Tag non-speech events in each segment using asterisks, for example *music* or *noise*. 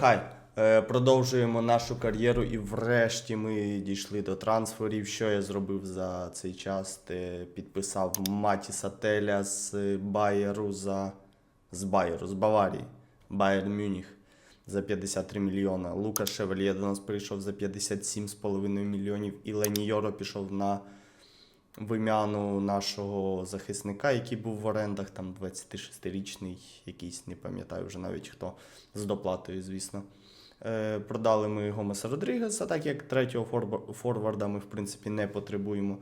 Хай. Е, продовжуємо нашу кар'єру і врешті ми дійшли до трансферів. Що я зробив за цей час? Ти підписав Матіса Теля з Байеру за з Байеру, з Баварії. Байер Мюніх за 53 мільйона. Лука Шевельє до нас прийшов за 57,5 мільйонів. І Лені Йоро пішов на вимяну нашого захисника, який був в орендах, там 26-річний, якийсь, не пам'ятаю вже навіть хто, з доплатою, звісно. Е, продали ми Гомеса Родрігеса, так як третього форварда ми, в принципі, не потребуємо.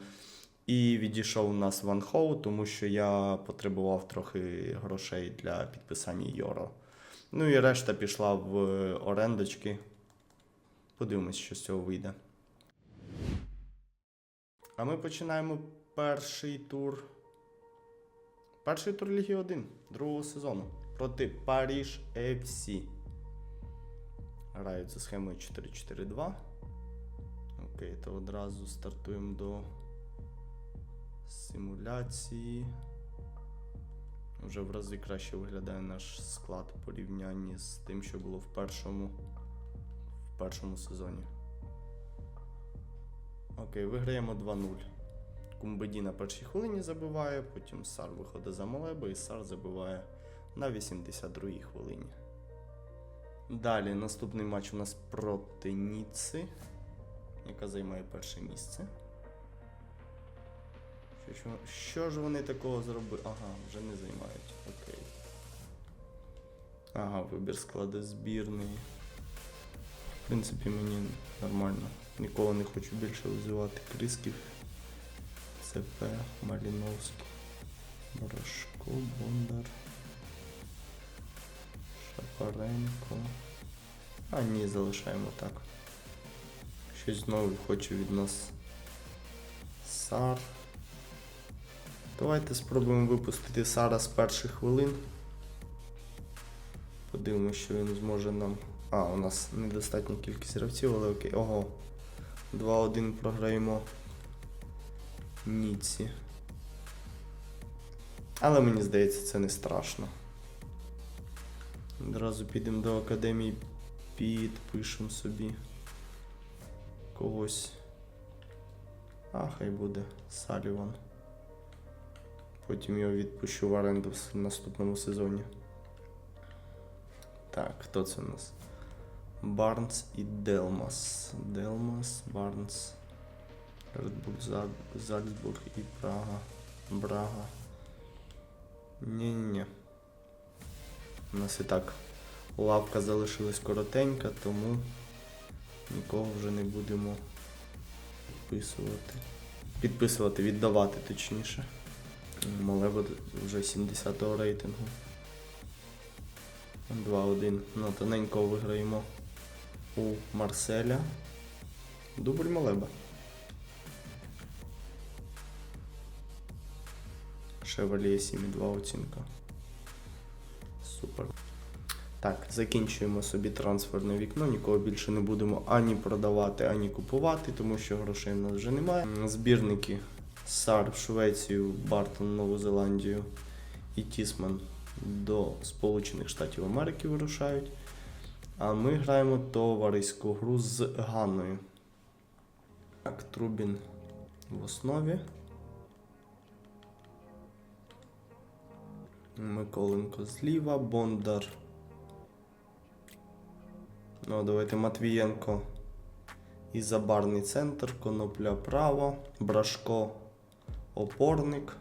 І відійшов у нас Ван Хоу, тому що я потребував трохи грошей для підписання Йоро. Ну і решта пішла в орендочки. Подивимось, що з цього вийде. А ми починаємо перший тур. Перший тур Ліги 1 другого сезону проти Паріж FC. Грають за схемою 4-4-2. Окей, то одразу стартуємо до симуляції. Вже в рази краще виглядає наш склад в порівнянні з тим, що було в першому, в першому сезоні. Окей, виграємо 2-0. Кумбеді на першій хвилині забиває, потім Сар виходить за Малеба і Сар забиває на 82-й хвилині. Далі наступний матч у нас проти Ніцци, яка займає перше місце. Що, що, що ж вони такого зробили? Ага, вже не займають. Окей. Ага, вибір складу збірної. В принципі, мені нормально. Ніколи не хочу більше визивати Крисків. ЦП, Маліновський, Порошко, Бондар. Шапаренко. А ні, залишаємо так. Щось знову хоче від нас Сар. Давайте спробуємо випустити Сара з перших хвилин. Подивимося, що він зможе нам. А, у нас недостатня кількість гравців, але окей. Ого. 2-1 програємо Ніці. Але мені здається, це не страшно. Одразу підемо до академії, підпишемо собі когось. А, хай буде Саліван. Потім його відпущу в оренду в наступному сезоні. Так, хто це у нас? Барнс і Делмас. Делмас, Барнс, Редбул Зальцбург і Прага. Брага. Ні-ні-ні. У нас і так лавка залишилась коротенька, тому нікого вже не будемо підписувати. Підписувати, віддавати точніше. Малево вже 70-го рейтингу. 2-1. Ну, тоненько виграємо у Марселя. Дубль Малеба. Шеваліє 7,2 оцінка. Супер. Так, закінчуємо собі трансферне вікно. Нікого більше не будемо ані продавати, ані купувати, тому що грошей в нас вже немає. Збірники Сар в Швецію, Бартон Нову Зеландію і Тісман до Сполучених Штатів Америки вирушають. А ми граємо товариську гру з Ганною. Так, Трубін в основі. Миколенко зліва, Бондар. Ну, давайте Матвієнко і Забарний центр, Конопля право, Брашко опорник.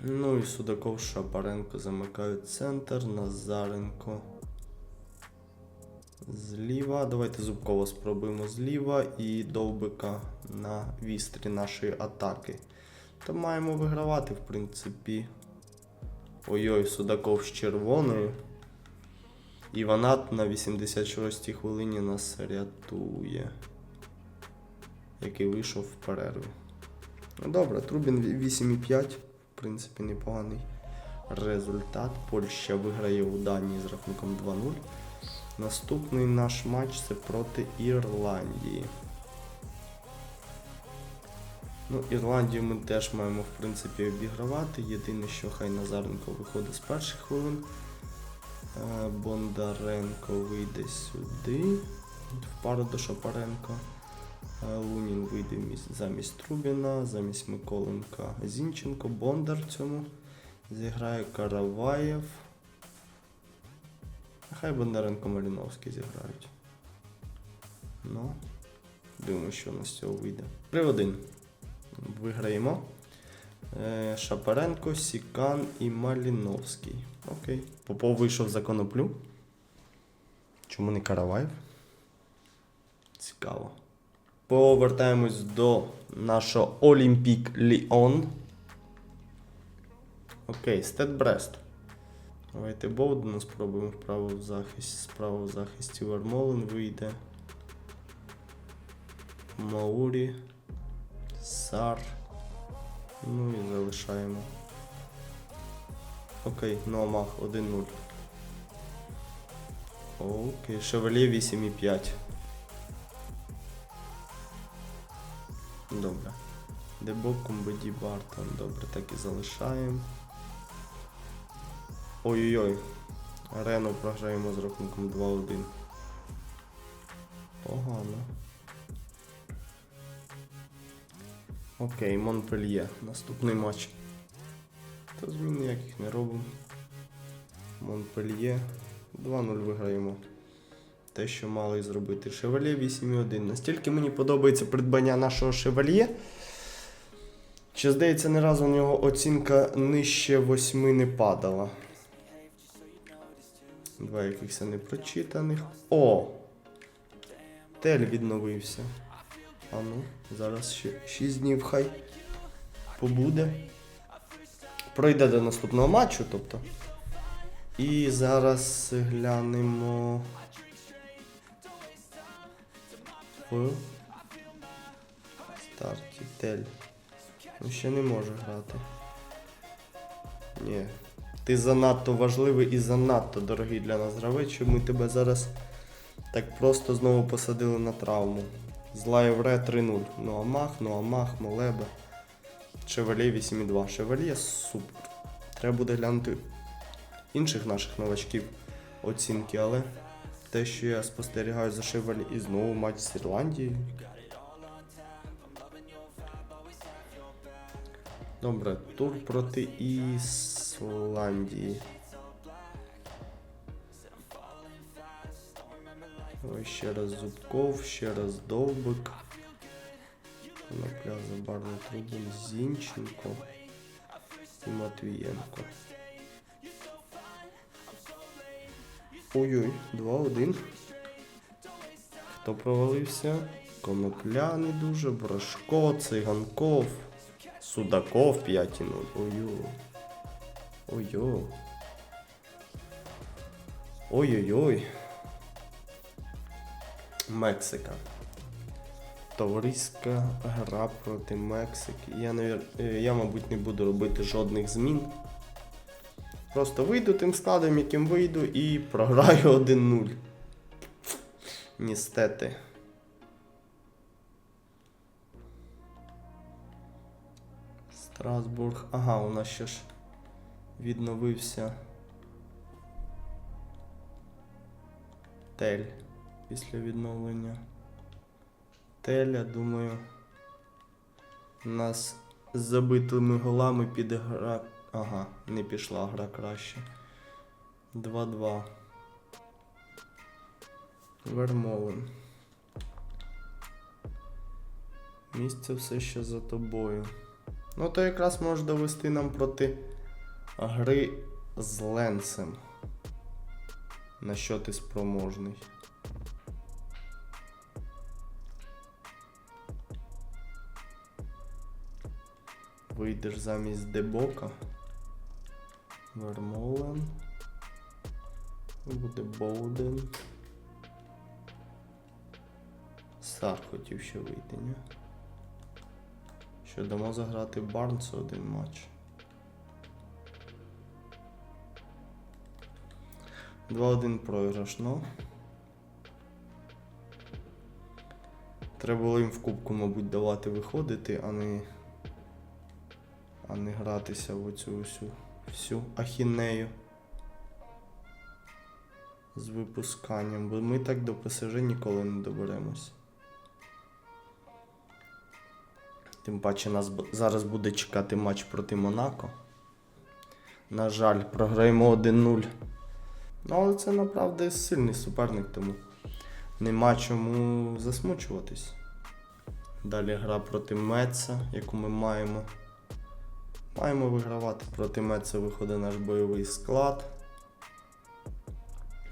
Ну і Судаков Шапаренко замикають центр, Назаренко. Зліва. Давайте Зубкова спробуємо зліва і довбика на вістрі нашої атаки. То маємо вигравати, в принципі. Ой-ой, Судаков з червоною. І Ванат на 86-й хвилині нас рятує. Який вийшов в перерві. Ну добре, Трубін 8,5. В принципі, непоганий результат. Польща виграє у Данії з рахунком 2-0. Наступний наш матч це проти Ірландії. Ну, Ірландію ми теж маємо, в принципі, обігравати. Єдине, що хай Назаренко виходить з перших хвилин. Е, Бондаренко вийде сюди. В пару до Шапаренко. Е, Лунін вийде замість Трубіна, замість Миколенка Зінченко, Бондар цьому. Зіграє Караваєв. Нехай Бондаренко Маліновський зіграють. Ну, думаю, що у нас з цього вийде. 3-1. Виграємо. Е, Шапаренко, Сікан і Маліновський. Окей. Попов вийшов за коноплю. Чому не Караваєв? Цікаво. Повертаємось до нашого Олімпік Ліон. Окей, Стет Брест. Давайте Боудена спробуємо вправо в захисті. Справа в захисті Вермолен вийде. Маурі. Сар. Ну і залишаємо. Окей, Номах 1-0. Окей, Шевелє 8,5. Добре. Дебок, Комбеді, Бартон. Добре, так і залишаємо. Ой-ой-ой. Рену програємо з рахунком 2-1. Погано. Окей, Монпельє. Наступний матч. Та змін ніяких не робимо. Монпельє. 2-0 виграємо. Те, що мали зробити. Шевальє 8,1. Настільки мені подобається придбання нашого шевальє. Чи здається, ні разу у нього оцінка нижче 8 не падала. Два якихось непрочитаних. О! Тель відновився. А ну, зараз ще 6 днів хай побуде. Пройде до наступного матчу, тобто. І зараз глянемо. В Тель. Ну ще не може грати. Ні. Ти занадто важливий і занадто дорогий для нас гравець, щоб ми тебе зараз так просто знову посадили на травму. Зла Євре 3-0. Ну Амах, ну Амах, Молебе. Шевелє 8,2. Шевелє супер. Треба буде глянути інших наших новачків оцінки, але те, що я спостерігаю за Шевелі і знову матч з Ірландією. Добре, тур проти Ісландії. Ой, ще раз Зубков, ще раз Довбик. Конопля Забарний Трубин, Зінченко і Матвієнко. Ой-ой, 2-1. Хто провалився? Конопля не дуже, Брашко, Циганков, Судаков 5-0. Ой-ой. Ой-ой. Ой-ой-ой. Мексика. Товариська гра проти Мексики. Я, е, я, мабуть, не буду робити жодних змін. Просто вийду тим складом, яким вийду, і програю *laughs* 1-0. Ністети. Страсбург. Ага, у нас ще ж відновився. Тель після відновлення. Теля, думаю, нас з забитими голами піде гра. Ага, не пішла гра краще. 2-2. Вермолен. Місце все ще за тобою. Ну, то якраз може довести нам проти гри з Ленсем. На що ти спроможний? Вийдеш замість Дебока. Вермолен. Буде Боуден. Сар хотів ще вийти, ні? Що дамо заграти Барнсу один матч. 2-1 програш, ну. Треба було їм в кубку, мабуть, давати виходити, а не. А не гратися в оцю всю, всю ахінею. з випусканням, бо ми так до ПСЖ ніколи не доберемось. Тим паче нас зараз буде чекати матч проти Монако. На жаль, програємо 1-0. Ну, але це направді сильний суперник, тому нема чому засмучуватись. Далі гра проти Меца, яку ми маємо. Маємо вигравати. Проти Меца виходить наш бойовий склад.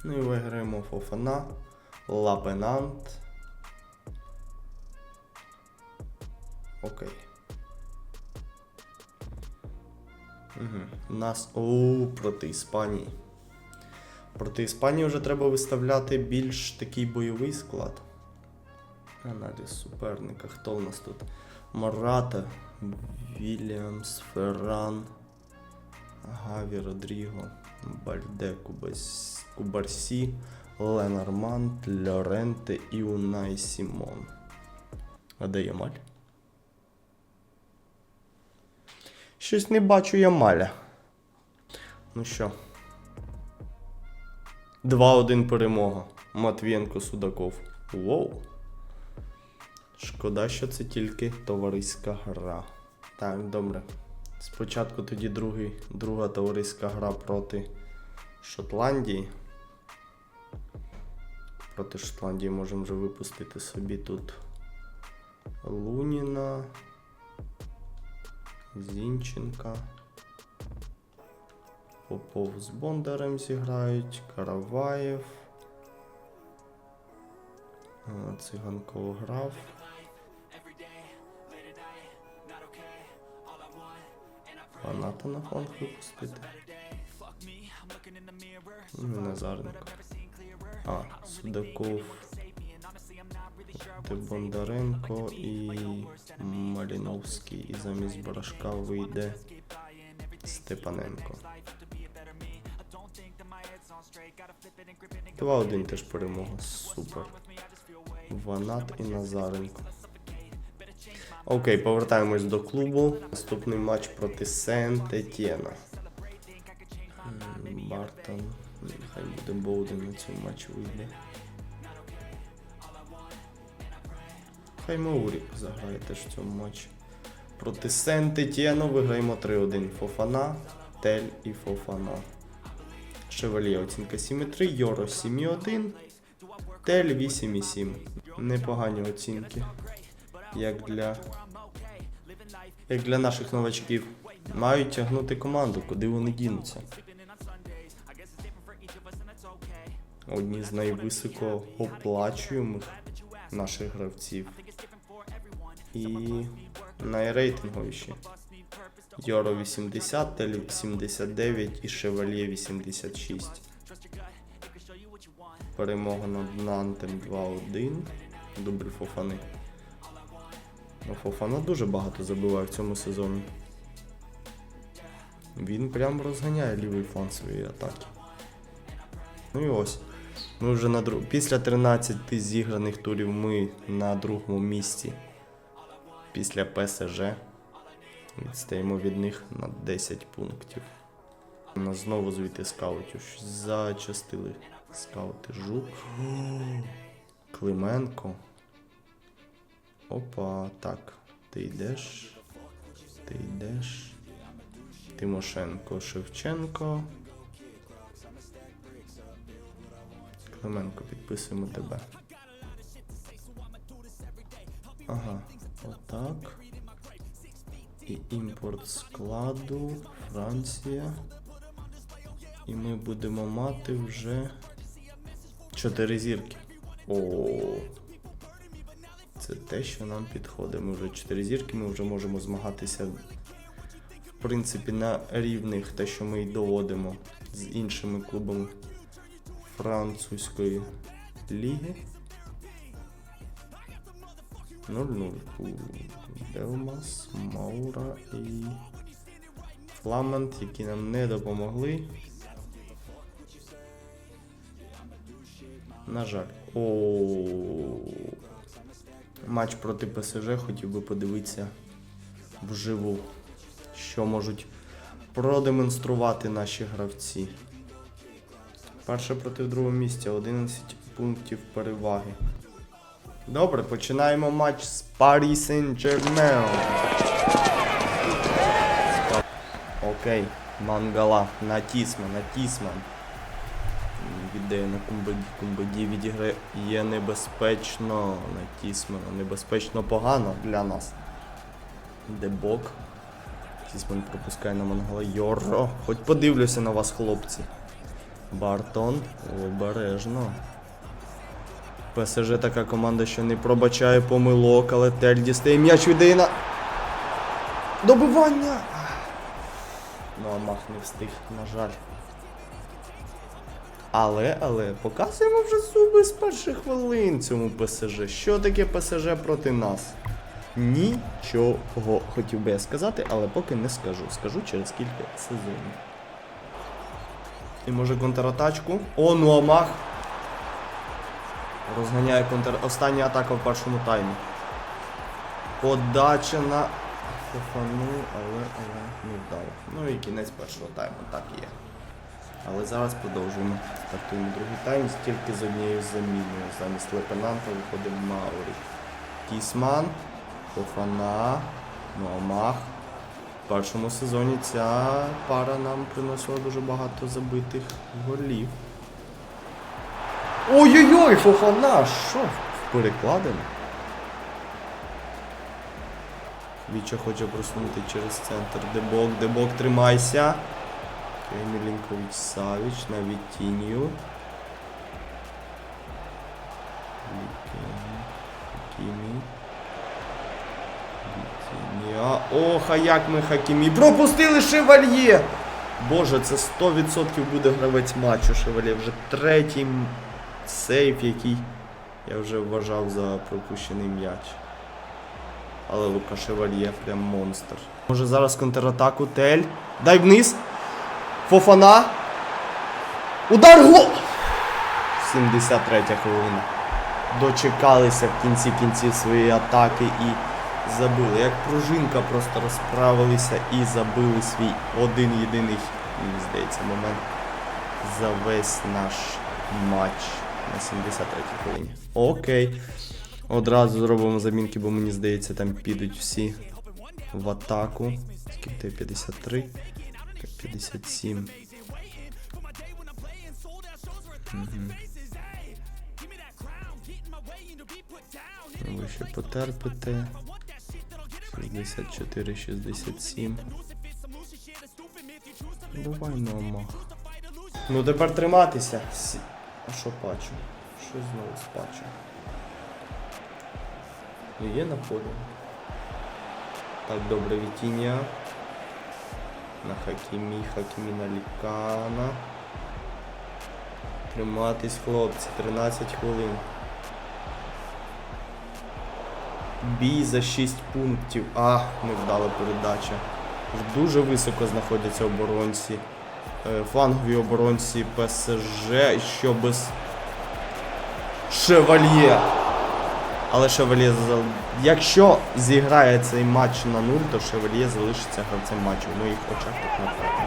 Ну і виграємо Фофана, Лапенант. Окей. Угу. У нас. О, проти Іспанії. Проти Іспанії вже треба виставляти більш такий бойовий склад. Аналіз суперника. Хто у нас тут? Марата, Вільямс, Ферран, Гаві, Родріго, Бальде, Кубас... Кубарсі, Ленормант, Лоренте і Унай Сімон. А де Ямаль? Щось не бачу Ямаля. Ну що? 2-1 перемога. Матвієнко Судаков. Воу. Шкода, що це тільки товариська гра. Так, добре. Спочатку тоді другий, друга товариська гра проти Шотландії. Проти Шотландії можемо вже випустити собі тут Луніна, Зінченка. Попов з Бондарем зіграють, Караваєв. Циганков грав. Фаната на фланг випустити. Назаренко. А, Судаков. Ти Бондаренко і Маліновський. І замість Барашка вийде Степаненко. 2-1 теж перемога. Супер. Ванат і Назаренко. Окей, повертаємось до клубу. Наступний матч проти сент етєна Бартон. Хай буде Боуден на цьому матчі вийде. Хай Маурі заграє теж в цьому матчі. Проти сент етєну виграємо 3-1. Фофана, Тель і Фофана. Шевельє оцінка 7,3, Йоро 7,1, Тель 8,7. Непогані оцінки. Як для. Як для наших новачків. Мають тягнути команду, куди вони дінуться. Одні з найвисоко оплачуємих наших гравців. І найрейтинговіші. Йоро 80, Тель 79 і Шевальє 86. Перемога над Нантем 2-1. Добрі Фофани. Ну, Фофана дуже багато забиває в цьому сезоні. Він прям розганяє лівий фланг своєї атаки. Ну і ось. Ми вже на друг... Після 13 зіграних турів ми на другому місці. Після ПСЖ. Відстаємо від них на 10 пунктів. Нас знову звідти скаутів. Зачастили скаути. Жук. Клименко. Опа, так. Ти йдеш. Ти йдеш. Тимошенко, Шевченко. Клименко, підписуємо тебе. Ага, отак. І імпорт складу, Франція. І ми будемо мати вже 4 зірки. О. Це те, що нам підходить. Ми вже 4 зірки, ми вже можемо змагатися в принципі на рівних, те, що ми й доводимо з іншими клубами французької ліги. 0-0. У Делмас, Маура і Фламент, які нам не допомогли. На жаль. О. Матч проти ПСЖ хотів би подивитися вживу, що можуть продемонструвати наші гравці. Перше проти другого місця, 11 пунктів переваги. Добре, починаємо матч з Paris Saint-Germain. Окей, Мангала, Натісман, Натісман. Віддає на Кумбаді. Кумбаді відіграє є небезпечно. Натісмана. Небезпечно погано для нас. Дебок. Тісман пропускає на Мангала. Йоро. Хоч подивлюся на вас, хлопці. Бартон. Обережно. ПСЖ така команда, що не пробачає помилок, але Тель дістає м'яч віддає на. Добивання! Ну, а Мах не встиг, на жаль. Але, але, показуємо вже зуби з перших хвилин цьому ПСЖ. Що таке ПСЖ проти нас? Нічого хотів би я сказати, але поки не скажу. Скажу через кілька сезонів. І може контратачку. О, ну Амах. Розганяє контр... Остання атака в першому таймі. Подача на Фофану, але, але не вдало. Ну і кінець першого тайму, так є. Але зараз продовжуємо. Стартуємо другий тайм, тільки з однією заміною. Замість Лепенанта виходить Маурі. Тісман, Фофана, Нуамах. В першому сезоні ця пара нам приносила дуже багато забитих голів. Ой-ой-ой, Фофана, що? Перекладено. Віча хоче просунути через центр. Дебок, Дебок, тримайся. Мілінкович Савіч на Вітінію. Хакімі. Вітінія. Ох, а як ми Хакімі. Пропустили Шевальє! Боже, це 100% буде гравець матчу Шевальє. Вже третій сейф, який я вже вважав за пропущений м'яч. Але Лука Шевальє прям монстр. Може зараз контратаку Тель. Дай вниз. Фофана. Удар гол! 73 хвилина. Дочекалися в кінці кінців своєї атаки і забили. Як пружинка просто розправилися і забили свій один єдиний, мені здається, момент за весь наш матч на 73 хвилині. Окей. Одразу зробимо замінки, бо мені здається, там підуть всі в атаку. Скільки 53, 57. Мгм. Ви ще потерпите. 64, 67. Давай номах. Ну тепер триматися. А що пачу? Щось знову. Ну є на полі. Так, добре, Вітіння. На Хакімі, Хакімі на Лікана. Триматись, хлопці, 13 хвилин. Бій за 6 пунктів. А, невдала передача. Дуже високо знаходяться оборонці. Е, Флангові оборонці ПСЖ, що без Шевальє. Але Шевальє Якщо зіграє цей матч на 0, то Шевальє залишиться гравцем матчу. В моїх очах так напевно.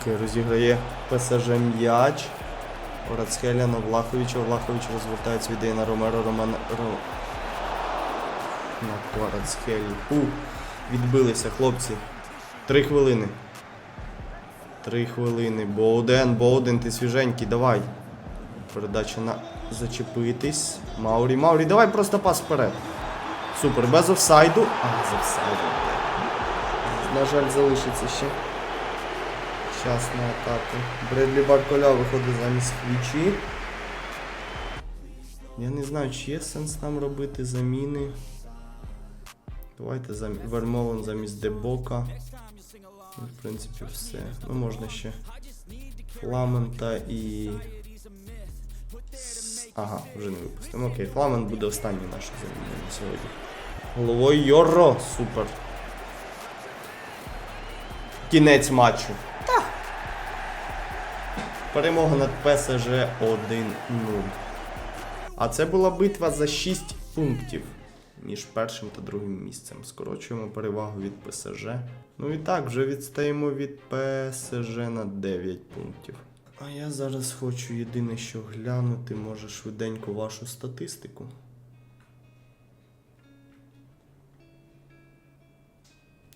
Окей, розіграє ПСЖ м'яч. Орацхеля на Влаховича. Влахович розвертається віддає на Ромеро Роман. Ро... На Кварацхелі. У, відбилися, хлопці. Три хвилини. Три хвилини. Боуден, Боуден, ти свіженький, давай. Передача на зачепитись. Маурі, Маурі, давай просто пас вперед. Супер, без офсайду. А, з офсайду. На жаль, залишиться ще. Час на атаку. Бредлі Барколя виходить замість Хвічі. Я не знаю, чи є сенс нам робити заміни. Давайте зам... Вермолен замість Дебока. Ну, в принципі, все. Ну, можна ще Фламента і. Ага, вже не випустимо. Окей, Фламент буде останній нашою заміною на сьогодні. Головою Йоро! Супер. Кінець матчу. Та. Перемога над ПСЖ 1-0. А це була битва за 6 пунктів між першим та другим місцем. Скорочуємо перевагу від ПСЖ. Ну і так, вже відстаємо від ПСЖ на 9 пунктів. А я зараз хочу єдине, що глянути, може швиденько вашу статистику.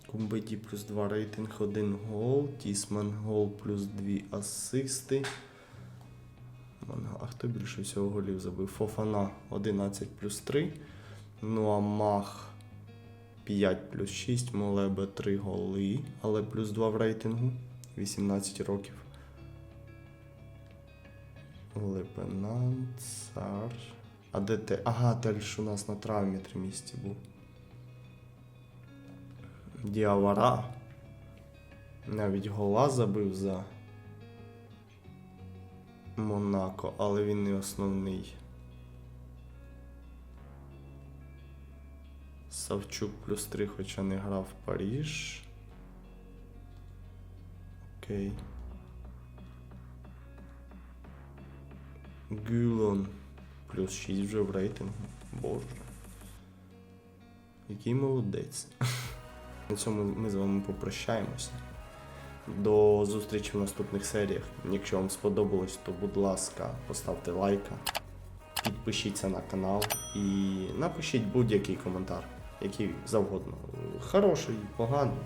Кумбеді плюс 2 рейтинг, 1 гол, Тісман гол плюс 2 асисти. А хто більше всього голів забив? Фофана 11 плюс 3. Ну а Мах 5 плюс 6, Молебе 3 голи, але плюс 2 в рейтингу. 18 років. Лепенант, цар. А де те? Ага, Тельш у нас на травмі 3 місяці був. Діавара. Навіть гола забив за Монако, але він не основний. Савчук плюс 3, хоча не грав Паріж. Окей. Гюлон плюс 6 вже в рейтингу. Боже. Який молодець. *laughs* На цьому ми з вами попрощаємося. До зустрічі в наступних серіях. Якщо вам сподобалось, то будь ласка, поставте лайка, підпишіться на канал і напишіть будь-який коментар, який завгодно. Хороший, поганий,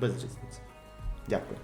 без різниці. Дякую.